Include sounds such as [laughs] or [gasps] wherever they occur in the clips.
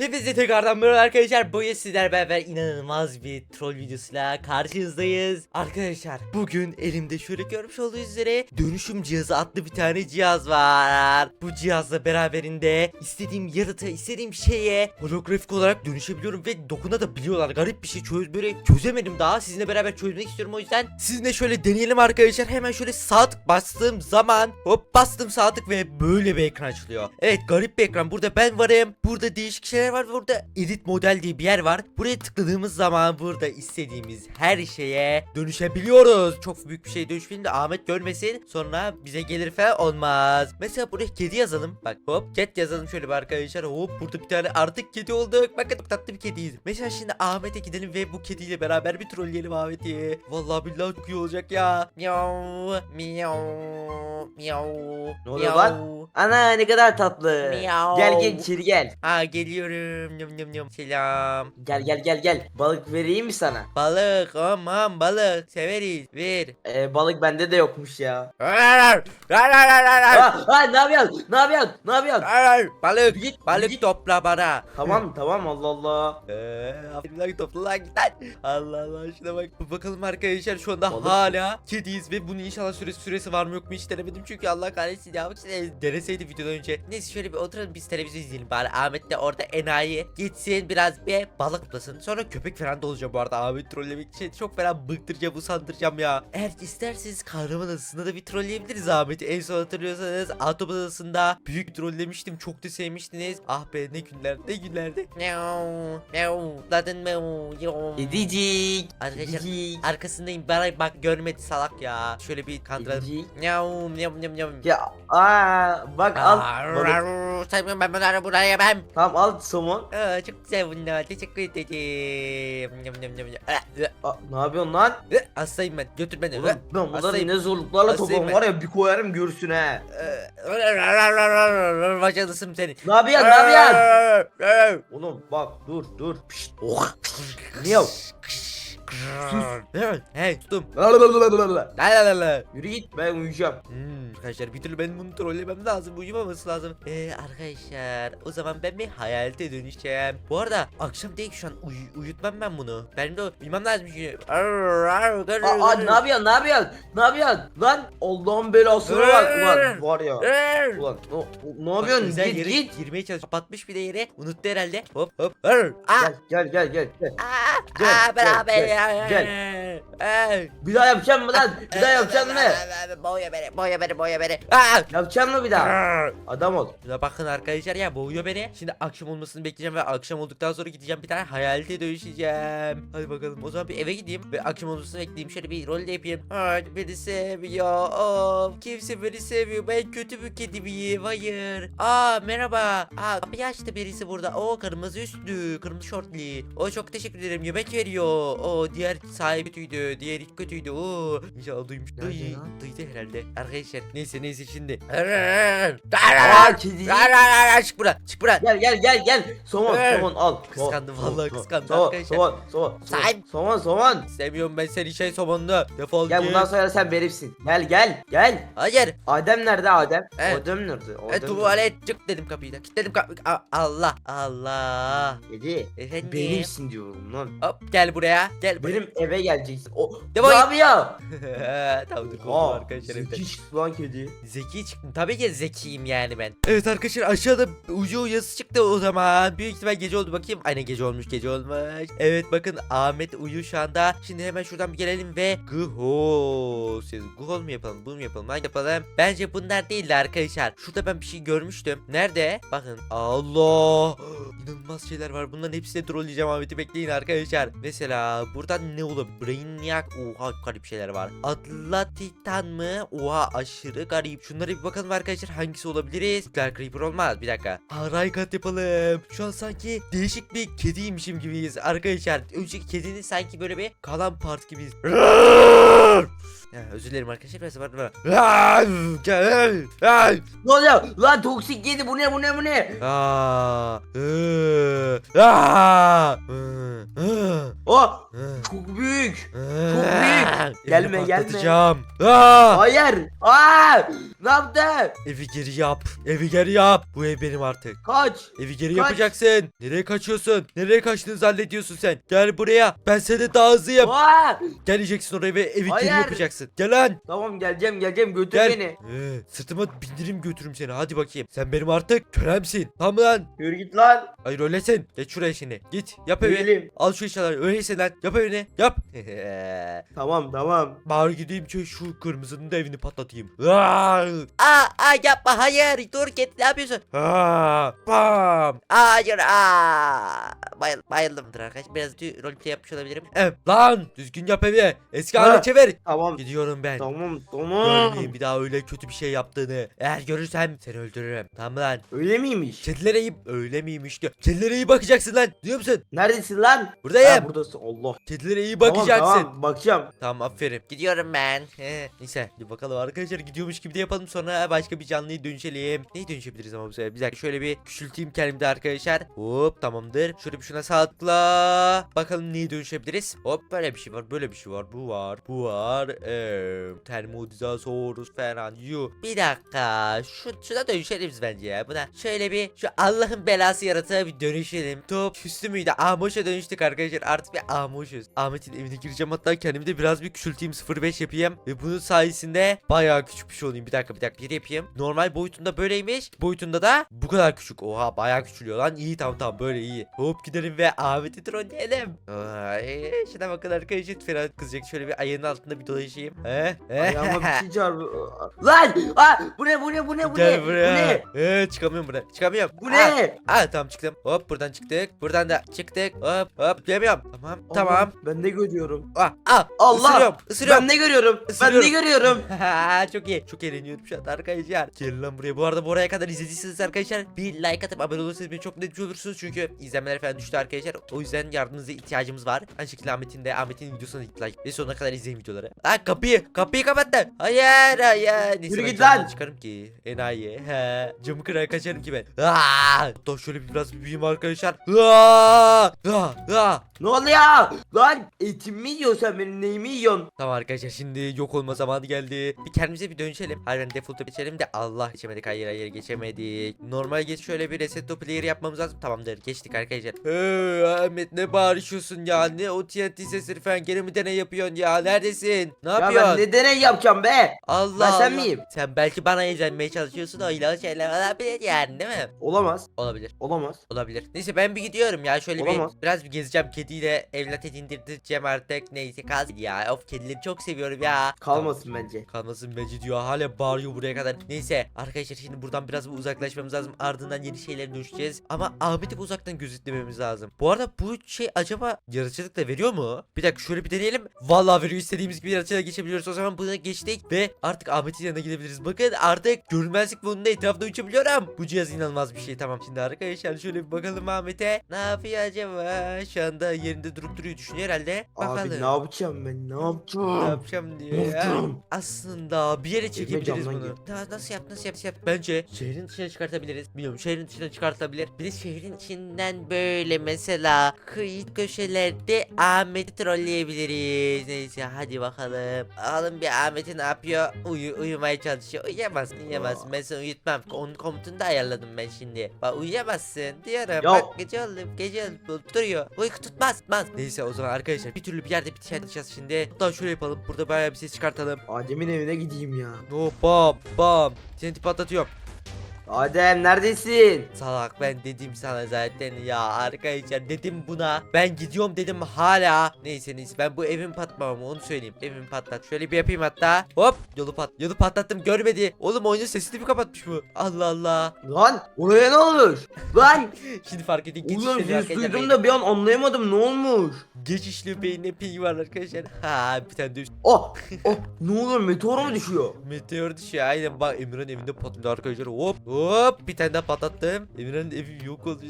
Hepinize tekrardan merhaba arkadaşlar. Bugün sizler beraber inanılmaz bir troll videosuyla karşınızdayız. Arkadaşlar bugün elimde şöyle görmüş olduğunuz üzere dönüşüm cihazı adlı bir tane cihaz var. Bu cihazla beraberinde istediğim yaratığa, istediğim şeye holografik olarak dönüşebiliyorum ve dokunabiliyorlar. Garip bir şey çöz böyle çözemedim daha. Sizinle beraber çözmek istiyorum o yüzden sizinle şöyle deneyelim arkadaşlar. Hemen şöyle sağ tık bastığım zaman hop bastım sağ tık ve böyle bir ekran açılıyor. Evet garip bir ekran. Burada ben varım. Burada değişik şeyler var. Burada edit model diye bir yer var. Buraya tıkladığımız zaman burada istediğimiz her şeye dönüşebiliyoruz. Çok büyük bir şey dönüşmeyelim de Ahmet görmesin. Sonra bize gelir falan olmaz. Mesela buraya kedi yazalım. Bak hop cat yazalım şöyle bir arkadaşlar. Hop burada bir tane artık kedi olduk. Bakın çok tatlı bir kediyiz. Mesela şimdi Ahmet'e gidelim ve bu kediyle beraber bir trolleyelim Ahmet'i. Vallahi billahi çok iyi olacak ya. Miau miau miau. Ne oluyor lan? Ana ne kadar tatlı. Miau. Gel gel içeri gel. Aa geliyorum. Yum yum yum. Selam. Gel gel gel gel. Balık vereyim mi sana? Balık aman balık severiz ver. Ee, balık bende de yokmuş ya. Aa, aa, ne yapıyorsun? Ne yapıyorsun? Ne yapıyorsun? Balık Git, balık git. topla bana. Tamam tamam Allah Allah. Eee aferin topla lan git lan. Allah Allah şuna bak. Bakalım arkadaşlar şu anda Balık. hala kediyiz ve bunun inşallah süresi süresi var mı yok mu hiç denemedim çünkü Allah kahretsin ya bak işte deneseydi videodan önce. Neyse şöyle bir oturalım biz televizyon izleyelim bari Ahmet de orada enayi gitsin biraz bir balık tutlasın. Sonra köpek falan da olacağım bu arada Ahmet trollemek için çok fena bıktıracağım usandıracağım ya. Eğer isterseniz kahraman adasında da bir trolleyebiliriz Ahmet'i. En son hatırlıyorsanız Atom adasında büyük trollemiştim çok da sevmiştiniz. Ah be ne günler ne günlerdi. Miau miau ladın miau yo. Kedicik. Arkadaşlar Kedicik. arkasındayım bana bak görmedi salak ya. Şöyle bir kandıralım. Kedicik. Miau miau miau miau. Ya aa bak al. Balık. Sevmiyorum ben bunları buraya yemem. Tamam al somon. Aa, çok güzel bunlar. Teşekkür ederim. Yum, yum, yum, yum. Ah, Aa, ne yapıyorsun lan? ah, Hastayım ben. Götür beni. Oğlum ben bunları Hastayım. ne zorluklarla toplam ben. var ya bir koyarım görürsün he. [laughs] Bacalısım seni. Ne yapıyorsun? Ne yapıyorsun? Oğlum bak dur dur. Pişt. Oh. Niye? Hey tuttum. La la la la. Yürü git ben uyuyacağım. Hmm, arkadaşlar bir türlü ben bunu trollemem lazım. Uyumaması lazım. Ee, arkadaşlar o zaman ben bir hayalete dönüşeceğim. Bu arada akşam değil şu an uy- uyutmam ben bunu. Benim de uyumam lazım çünkü. Aa, aa, ne yapıyorsun? Ne yapıyorsun? Ne yapıyorsun? Lan Allah'ın belasına bak ulan var ya. Ulan o- o- ne yapıyorsun? Güzel Git yere git. girmeye çalış. Kapatmış bir de yere. Unuttu herhalde. Hop hop. Aa, aa, Gel gel gel gel. gel. aa, Gel, aa, beraber gel. Gel. Bir daha yapacağım mı lan? Bir daha yapacaksın mı? Boya beni, boya beni, boya beni. Aa! Yapacaksın mı bir daha? Adam ol. Şuna bakın arkadaşlar ya boğuyor beni. Şimdi akşam olmasını bekleyeceğim ve akşam olduktan sonra gideceğim bir tane hayalete dönüşeceğim. Hadi bakalım o zaman bir eve gideyim ve akşam olmasını bekleyeyim. Şöyle bir rol de yapayım. Ay beni sevmiyor. Of kimse beni sevmiyor. Ben kötü bir kedi miyim? Hayır. Aa merhaba. Aa kapıyı açtı birisi burada. O kırmızı üstlü, kırmızı şortlu. O çok teşekkür ederim. Yemek veriyor. O diğer sahibi kötüydü. Diğeri kötüydü. Oo inşallah duymuş. Nerede Duy, lan? duydu herhalde. Arkadaşlar neyse neyse şimdi. Aa kedi. Çık bura çık bura. Gel gel gel gel. Somon Ver. somon al. Kıskandım, Somon, vallahi somon, kıskandım somon, arkadaşlar. Somon somon. Sahip. Somon somon. Sevmiyorum ben seni şey somonlu. Defol Gel git. bundan sonra sen benimsin. Gel gel gel. Hayır. Adem nerede Adem? Evet. Adem nerede? E, Adem tuvalet çık dedim kapıyı da. Kilitledim kapıyı. A- Allah. Allah. nerede? Kedi. Efendim. Benimsin diyorum lan. Hop gel buraya. Gel. Benim eve geleceksin. O ne git. yapıyor? tamam dur Aa, arkadaşlar evden. zeki çıktı lan kedi. Zeki çıktım. Tabii ki zekiyim yani ben. Evet arkadaşlar aşağıda ucu uyası çıktı o zaman. Büyük ihtimal gece oldu bakayım. Aynen gece olmuş gece olmuş. Evet bakın Ahmet uyuyor şu anda. Şimdi hemen şuradan bir gelelim ve Gıho. Siz Gıhol mu yapalım bunu mu yapalım hangi yapalım. Bence bunlar değildi arkadaşlar. Şurada ben bir şey görmüştüm. Nerede? Bakın. Allah. [gasps] İnanılmaz şeyler var. Bunların hepsini trolleyeceğim Ahmet'i bekleyin arkadaşlar. Mesela burada ne olabilir? Brainiac. Oha garip şeyler var. Atlantitan mı? Oha aşırı garip. Şunlara bir bakalım arkadaşlar hangisi olabiliriz? Dark Creeper olmaz bir dakika. Haray kat yapalım. Şu an sanki değişik bir kediymişim gibiyiz arkadaşlar. Önceki kedinin sanki böyle bir kalan part gibiyiz. [laughs] Ya, özür dilerim arkadaşlar. Biraz var. [laughs] Ne oluyor? Lan toksik kedi bu ne bu ne bu ne? Aa, ıı, aa, ıı, ıı, Oh çok büyük. Çok büyük. Gelme, gelme. patlatacağım. Aa! Hayır. Aa! Ne yaptı? Evi geri yap. Evi geri yap. Bu ev benim artık. Kaç. Evi geri Kaç. yapacaksın. Nereye kaçıyorsun? Nereye kaçtığını zannediyorsun sen? Gel buraya. Ben seni daha hızlıyım. Aa! Geleceksin oraya ve evi Hayır. geri yapacaksın. Gel lan. Tamam geleceğim geleceğim götür Gel. beni. Ee, sırtıma bindireyim götürürüm seni. Hadi bakayım. Sen benim artık köremsin. Tamam lan. Yürü git lan. Hayır öylesin. Geç şuraya şimdi. Git. Yap evi. Değilim. Al şu eşyaları. Öyleyse lan. Yap evini. Yap. [laughs] Tamam tamam. Bari gideyim şu, şu kırmızının da evini patlatayım. Aa, aa, yapma hayır. Dur git ne yapıyorsun? Aa, bam. Hayır aa. Bayıl, bayıldımdır arkadaş. Biraz roleplay yapmış olabilirim. Ev, lan düzgün yap evi. Eski Ha. haline çevir. Tamam. Gidiyorum ben. Tamam tamam. Görmeyeyim bir daha öyle kötü bir şey yaptığını. Eğer görürsem seni öldürürüm. Tamam lan. Öyle miymiş? Kedilere iyi öyle miymiş diyor. Kedilere iyi bakacaksın lan. Duyuyor musun? Neredesin lan? Buradayım. Ha, buradasın Allah. Kedilere iyi Tamam, bakacaksın. Tamam, Tamam, bakacağım. aferin. Gidiyorum ben. Neyse bir bakalım arkadaşlar gidiyormuş gibi de yapalım sonra başka bir canlıya dönüşelim. Neye dönüşebiliriz ama bu sefer? Bir dakika şöyle bir küçülteyim kendimi de arkadaşlar. Hop tamamdır. Şöyle bir şuna sağ tıkla. Bakalım neye dönüşebiliriz. Hop böyle bir şey var böyle bir şey var. Bu var. Bu var. Eee Termodizasaurus falan. Yu. Bir dakika. Şu, şuna dönüşelim biz bence ya. Buna şöyle bir şu Allah'ın belası yaratığa bir dönüşelim. Top üstü müydü? Amoş'a dönüştük arkadaşlar. Artık bir Amoş'uz. Ahmet'in evine gireceğim hatta kendimi de biraz bir küçülteyim 05 yapayım. Ve bunun sayesinde bayağı küçük bir şey olayım. Bir dakika bir dakika bir yapayım. Normal boyutunda böyleymiş. Boyutunda da bu kadar küçük. Oha bayağı küçülüyor lan. İyi tamam tamam böyle iyi. Hop gidelim ve Ahmet'i trolleyelim. Ay, şuna bakın arkadaşlar fena kızacak. Şöyle bir ayağının altında bir dolaşayım. He? He? Ayağıma bir şey çarpı. [laughs] Lan! Aa, bu ne bu ne bu ne bu Gel ne? buraya. Bu ne? Ee, çıkamıyorum buradan. Çıkamıyorum. Bu Aa, ne? Aa tamam çıktım. Hop buradan çıktık. Buradan da çıktık. Hop hop gelmiyorum. Tamam tamam. Allah, [laughs] Ben ne görüyorum? Ah ah. Allah! Isırıyorum. Isırıyorum. Ben ne görüyorum? Ben Isırıyorum. ne görüyorum? [laughs] çok iyi. Çok eğleniyorum şu anda arkadaşlar. Gelin lan buraya. Bu arada buraya kadar izlediyseniz arkadaşlar bir like atıp abone olursanız beni çok mutlu olursunuz. Çünkü izlenmeler falan düştü arkadaşlar. O yüzden yardımınıza ihtiyacımız var. Aynı şekilde Ahmet'in de Ahmet'in videosuna like ve sonuna kadar izleyin videoları. Ha kapıyı. Kapıyı kapattı. Hayır hayır. Neyse Yürü ben git camdan lan. Çıkarım ki. Enayi. He. Camı kırar kaçarım ki ben. Aa! Hatta şöyle bir biraz bir büyüyeyim arkadaşlar. Aa! Aa! Aa! Ne oluyor? Lan etimi yiyorsun sen benim neyimi yiyorsun? Tamam arkadaşlar şimdi yok olma zamanı geldi. Bir kendimize bir dönüşelim. Harbiden default'a geçelim de Allah geçemedik hayır hayır geçemedik. Normal geç şöyle bir reset to player yapmamız lazım. Tamamdır geçtik arkadaşlar. Hey Ahmet ne bağırışıyorsun ya ne o TNT sesleri falan gene mi deney yapıyorsun ya neredesin? Ne Ya yapıyorsun? ben ne deney yapacağım be? Allah Ben sen Allah. miyim? Sen belki bana eğlenmeye çalışıyorsun o şeyler olabilir yani değil mi? Olamaz. Olabilir. Olamaz. Olabilir. Neyse ben bir gidiyorum ya şöyle Olamaz. bir biraz bir gezeceğim kediyle evlat edindireceğim artık neyse kalsın ya of kedileri çok seviyorum ya. Kalmasın bence. Kalmasın bence diyor hala bağırıyor buraya kadar. Neyse arkadaşlar şimdi buradan biraz bir uzaklaşmamız lazım. Ardından yeni şeylere dönüşeceğiz. Ama Ahmet'i uzaktan gözetlememiz lazım. Bu arada bu şey acaba yaratıcılık da veriyor mu? Bir dakika şöyle bir deneyelim. Vallahi veriyor istediğimiz gibi yaratıcılığa geçebiliyoruz. O zaman buna geçtik ve artık Ahmet'in yanına gidebiliriz. Bakın artık görünmezlik bunun da etrafta uçabiliyorum. Bu cihaz inanılmaz bir şey tamam. Şimdi arkadaşlar şöyle bir bakalım Ahmet'e. Ne yapıyor acaba? Şu anda yerinde durup duruyor düşünüyor herhalde. Bakalım. Abi ne yapacağım ben? Ne Ne yapacağım? yapacağım diyor ya. yapacağım? Aslında bir yere çekebiliriz camdan bunu. Daha nasıl yap nasıl yap nasıl yap. Bence şehrin dışına çıkartabiliriz. Bilmiyorum şehrin dışına çıkartabilir. Bir de şehrin içinden böyle mesela kıyı köşelerde Ahmet'i trolleyebiliriz. Neyse hadi bakalım. Bakalım bir Ahmet'i ne yapıyor? Uyu, uyumaya çalışıyor. Uyuyamazsın uyuyamazsın. Ben seni uyutmam. Onun komutunu da ayarladım ben şimdi. Bak uyuyamazsın diyorum. Ya- Bak gece oldu gece oldu duruyor. Uyku tutmaz tutmaz. Neyse o zaman arkadaşlar bir türlü bir yerde bir şey yapacağız şimdi. Hatta şöyle yapalım. Burada bayağı bir ses çıkartalım. Adem'in evine gideyim ya. No bam bam. Seni patlatıyorum. Adem neredesin? Salak ben dedim sana zaten ya arkadaşlar dedim buna. Ben gidiyorum dedim hala. Neyse neyse ben bu evin patlamamı onu söyleyeyim. Evimi patlat. Şöyle bir yapayım hatta. Hop yolu pat. Yolu patlattım görmedi. Oğlum oyunun sesini mi kapatmış bu? Allah Allah. Lan oraya ne olmuş? Lan [laughs] Şimdi fark edin. Geçiş oğlum ses duydum da bir an anlayamadım ne olmuş? Geçişli beyinde ping var arkadaşlar. [laughs] Ha bir tane üst- Oh [laughs] oh ne oluyor meteor mu düşüyor? meteor düşüyor. Aynen bak Emir'in evinde patladı arkadaşlar. Hop hop. Hop bir tane daha patlattım. Emirhan'ın evi yok oldu.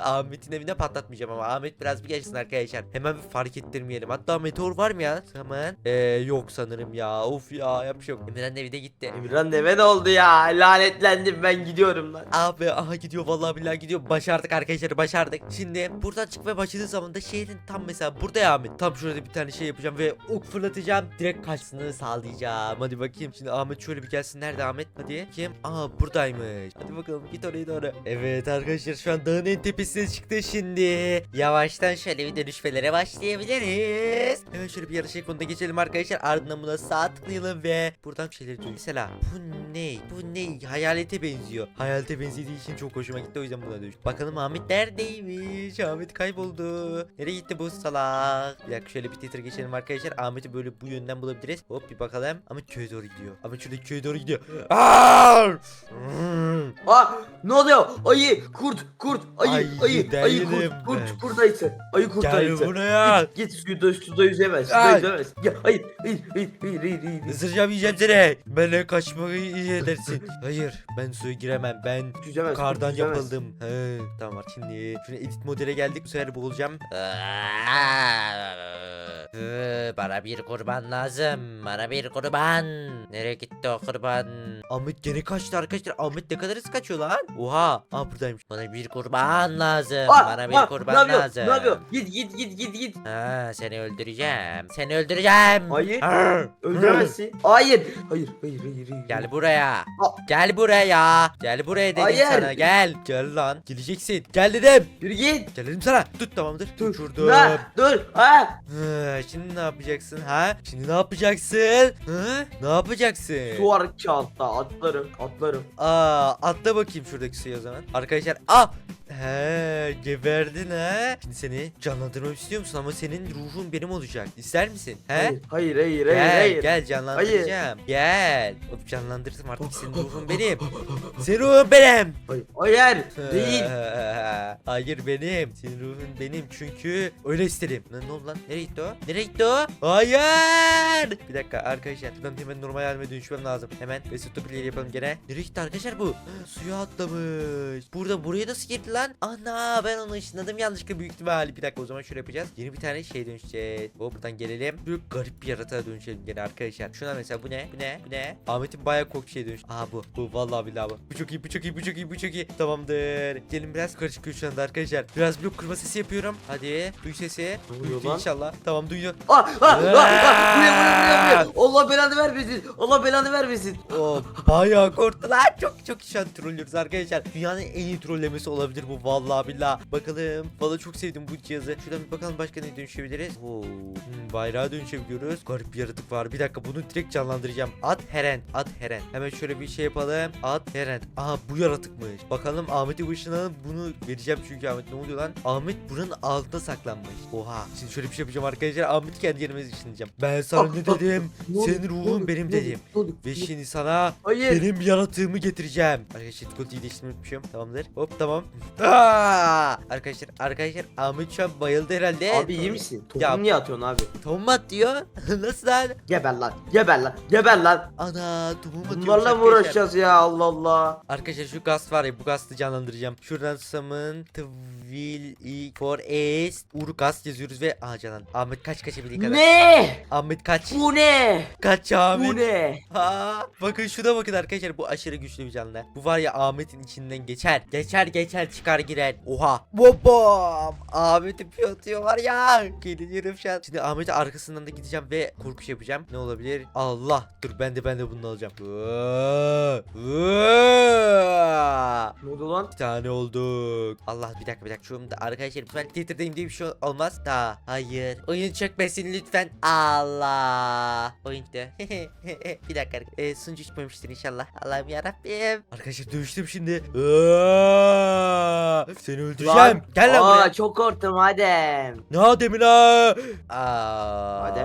Ahmet'in evine patlatmayacağım ama Ahmet biraz bir geçsin arkadaşlar. Hemen bir fark ettirmeyelim. Hatta meteor var mı ya? Hemen. Ee, yok sanırım ya. Of ya yapmış yok. Emirhan'ın evi de gitti. Emirhan deve ne oldu ya? Lanetlendim ben gidiyorum lan. Abi aha gidiyor vallahi billahi gidiyor. Başardık arkadaşlar başardık. Şimdi buradan çıkmaya başladığı zaman da şehrin tam mesela burada ya Ahmet. Tam şurada bir tane şey yapacağım ve ok fırlatacağım. Direkt kaçsını sağlayacağım. Hadi bakayım şimdi Ahmet şöyle bir gelsin. Nerede Ahmet? Hadi. Kim? Aa buradaymış. Hadi bakalım git oraya doğru. Evet arkadaşlar şu an dağın en tepesine çıktı şimdi. Yavaştan şöyle bir dönüşmelere başlayabiliriz. Hemen şöyle bir yarış konuda geçelim arkadaşlar. Ardından buna sağ tıklayalım ve buradan bir şeyleri duyuyor. Mesela bu ne? Bu ne? Hayalete benziyor. Hayalete benzediği için çok hoşuma gitti o yüzden buna dönüş. Bakalım Ahmet neredeymiş? Ahmet kayboldu. Nereye gitti bu salak? Bir dakika şöyle bir Twitter geçelim arkadaşlar. Ahmet'i böyle bu yönden bulabiliriz. Hop bir bakalım. Ahmet köye doğru gidiyor. Ahmet şurada köye doğru gidiyor. Aa! Aa ne oluyor? Ayı, kurt, kurt, ayı, Ayı ayı, ayı, değilim kurt, kurt, ben. kurt ayısı. Ayı kurt Gel ayısı. buraya. Git, git suda, suda yüzemez, suda Ay. yüzemez. Ya hayır, hayır, hayır, hayır, hayır, hayır. Isıracağım yiyeceğim seni. Benle kaçmayı iyi edersin. Hayır ben suya giremem. Ben Yüzemez, kurt Kardan yüzemez. yapıldım. He, tamam şimdi şunu edit modele geldik. Bu sefer boğulacağım. Ee, Bana bir kurban lazım. Bana bir kurban. Nereye gitti o kurban? Ahmet gene kaçtı arkadaşlar. Ahmet ne kadar hızlı kaçıyor lan? Oha. Aa buradaymış. Bana bir kurban lazım. Aa, Bana bir aa, kurban ne yapıyor? lazım. Ne yapıyor? Git, git, git, git, git. Ha, seni öldüreceğim. Seni öldüreceğim. Hayır, Arr! öldüremezsin. Hayır, hayır, hayır, hayır, hayır. Gel buraya. Aa. Gel buraya. Gel buraya dedim Hayır. sana. Gel. Gel lan. Geleceksin. Gel dedim. Yürü git. Gel dedim sana. Tut tamamdır. Dur. Uçurdum. Ha, dur. Ha. Hı, şimdi ne yapacaksın ha? Şimdi ne yapacaksın? Hı? Ne yapacaksın? Su var kağıtta. Atlarım, atlarım. Aa, atla bakayım şuradaki suya o zaman. Arkadaşlar, ah! He, geberdin ha. Şimdi seni canlandırmak istiyor musun ama senin ruhun benim olacak. İster misin? He? Hayır, hayır, hayır, Gel, hayır. gel canlandıracağım. Gel. Hop canlandırdım artık senin [laughs] ruhun benim. Senin ruhun benim. Hayır, hayır. Değil. Hayır benim. Senin ruhun benim çünkü öyle istedim. Lan ne oldu lan? Nereye gitti o? Nereye gitti o? Hayır. Bir dakika arkadaşlar. Buradan hemen normal halime dönüşmem lazım. Hemen reset play yapalım gene. Nereye gitti arkadaşlar bu? [gasps] Suya atlamış. Burada buraya nasıl girdi lan? Ana ben onu ışınladım yanlışlıkla büyük ihtimalle. Bir dakika o zaman şöyle yapacağız. Yeni bir tane şey dönüşeceğiz. Hop buradan gelelim. Böyle garip bir yaratığa dönüşelim gene arkadaşlar. Şuna mesela bu ne? Bu ne? Bu ne? Ahmet'in bayağı korku şey dönüş. Aa bu. Bu vallahi billahi bu. Bu çok iyi bu çok iyi bu çok iyi bu çok iyi. Tamamdır. Gelin biraz karışık şu anda arkadaşlar. Biraz blok kırma sesi yapıyorum. Hadi. Duy sesi. Duydu lan? inşallah. Tamam duyuyor. Ah, ah, ah, ah. Buraya, buraya, buraya, buraya. Allah belanı vermesin. Allah belanı vermesin. O bayağı korktu lan. Çok çok şu an trollüyoruz arkadaşlar. Dünyanın en iyi trollemesi olabilir bu vallahi billahi. Bakalım. Valla çok sevdim bu cihazı. Şuradan bir bakalım başka ne dönüşebiliriz. Oo. Hmm, bayrağa dönüşebiliyoruz. Garip bir yaratık var. Bir dakika bunu direkt canlandıracağım. At Heren. At Heren. Hemen şöyle bir şey yapalım. At Heren. Aha bu yaratıkmış. Bakalım Ahmet'i ışınlanıp bunu vereceğim çünkü Ahmet ne oluyor lan? Ahmet buranın altında saklanmış. Oha. Şimdi şöyle bir şey yapacağım arkadaşlar. Ahmet'i kendi yerime ışınlayacağım. Ben sana ne dedim? Senin ruhun benim dedim. Ve şimdi sana Hayır. benim yaratığımı getireceğim. Arkadaşlar Goldie'yi değiştirmeyi unutmuşum. Tamamdır. Hop tamam. Aa! Arkadaşlar arkadaşlar Ahmet şu an bayıldı herhalde. Abi iyi misin? Ya- niye atıyorsun abi? Tomat diyor. [laughs] Nasıl lan? Geber lan. Geber lan. Geber lan. Ana tohum atıyormuş Bunlarla mı arkadaşlar. uğraşacağız ya Allah Allah. Arkadaşlar şu gaz var ya bu gazı canlandıracağım. Şuradan summon will e for ace Urgas yazıyoruz ve aha canan. Ahmet kaç kaçabildiğin kadar. Ne? Ahmet kaç. Bu ne? Kaç Ahmet. Bu ne? Ha, bakın şuna bakın arkadaşlar bu aşırı güçlü bir canlı. Bu var ya Ahmet'in içinden geçer. Geçer geçer çıkar girer. Oha. Bobom. Ahmet'i piyatıyor var ya. Geliyorum şu an. Şimdi Ahmet'in arkasından da gideceğim ve korkuş yapacağım. Ne olabilir? Allah. Dur ben de ben de bunu alacağım. Ne oldu lan? Bir tane olduk. Allah bir dakika bir dakika. Şunu da arkadaşlar lütfen Twitter'dayım diye bir şey olmaz. Da hayır. Oyun çökmesin lütfen. Allah. Oyun de. [laughs] bir dakika. E, sunucu çıkmamıştır inşallah. Allah'ım yarabbim. Arkadaşlar dövüştüm şimdi. Aa, seni öldüreceğim. Gel lan Aa, buraya. çok korktum Adem. Ne demin ha? Aa. Hadi.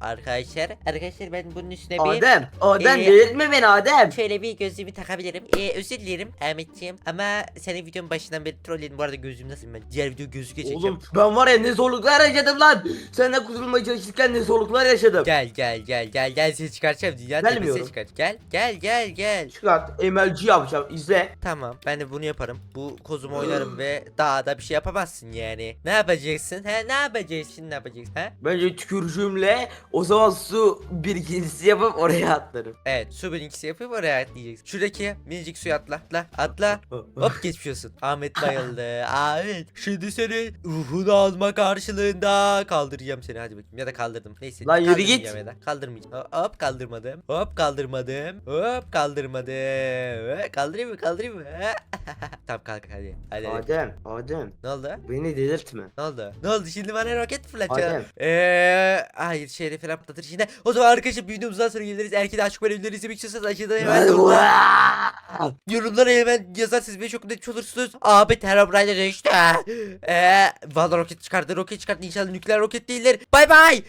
Arkadaşlar. Arkadaşlar ben bunun üstüne bir Adem. Adem Ee, delirtme beni Adem. Şöyle bir gözlüğümü takabilirim. Ee, özür dilerim Ahmetciğim. Ama senin videonun başından beri trolledim. Bu arada gözlüğüm nasıl ben? Diğer video gözlüğe çekeceğim. Oğlum ben var ya ne zorluklar yaşadım lan. Senden kurtulmaya çalışırken ne zorluklar yaşadım. Gel gel gel gel gel seni çıkartacağım. Dünyanın tepesine Gelmiyorum. çıkar. Gel gel gel gel. Çıkart MLG yapacağım izle. Tamam ben de bunu yaparım. Bu kozumu oynarım ve daha da bir şey yapamazsın yani. Ne yapacaksın? He ne yapacaksın? Ne yapacaksın? He? Bence tükürücümle o zaman su birikintisi yapıp oraya atlarım. Evet su birinkisi yapıp oraya atlayacaksın. Şuradaki minicik suya atla. Atla. Atla. Hop [laughs] geçmiş olsun. Ahmet bayıldı. Ahmet. Şimdi seni ruhunu alma karşılığında kaldıracağım seni. Hadi bakayım. Ya da kaldırdım. Neyse. Lan yürü git. Ya da. Kaldırmayacağım. Hop kaldırmadım. Hop kaldırmadım. Hop kaldırmadım. Kaldırayım mı? Kaldırayım mı? [laughs] tamam kalk hadi. Hadi. Adem, Adem Ne oldu? beni delirtme. Ne oldu? Ne oldu? Şimdi bana roket fırlatacak. Adem. Eee hayır şeyde falan patlatır şimdi. O zaman arkadaşlar videomuzdan sonra geliriz. Ki de açık bölümleri izlemek istiyorsanız aşağıda hemen yorumlara, yorumlara hemen yazarsınız ve çok net olursunuz. Abi Herobrine'e düştü. Eee Valla roket çıkardı roket çıkardı. İnşallah nükleer roket değildir. Bay bay.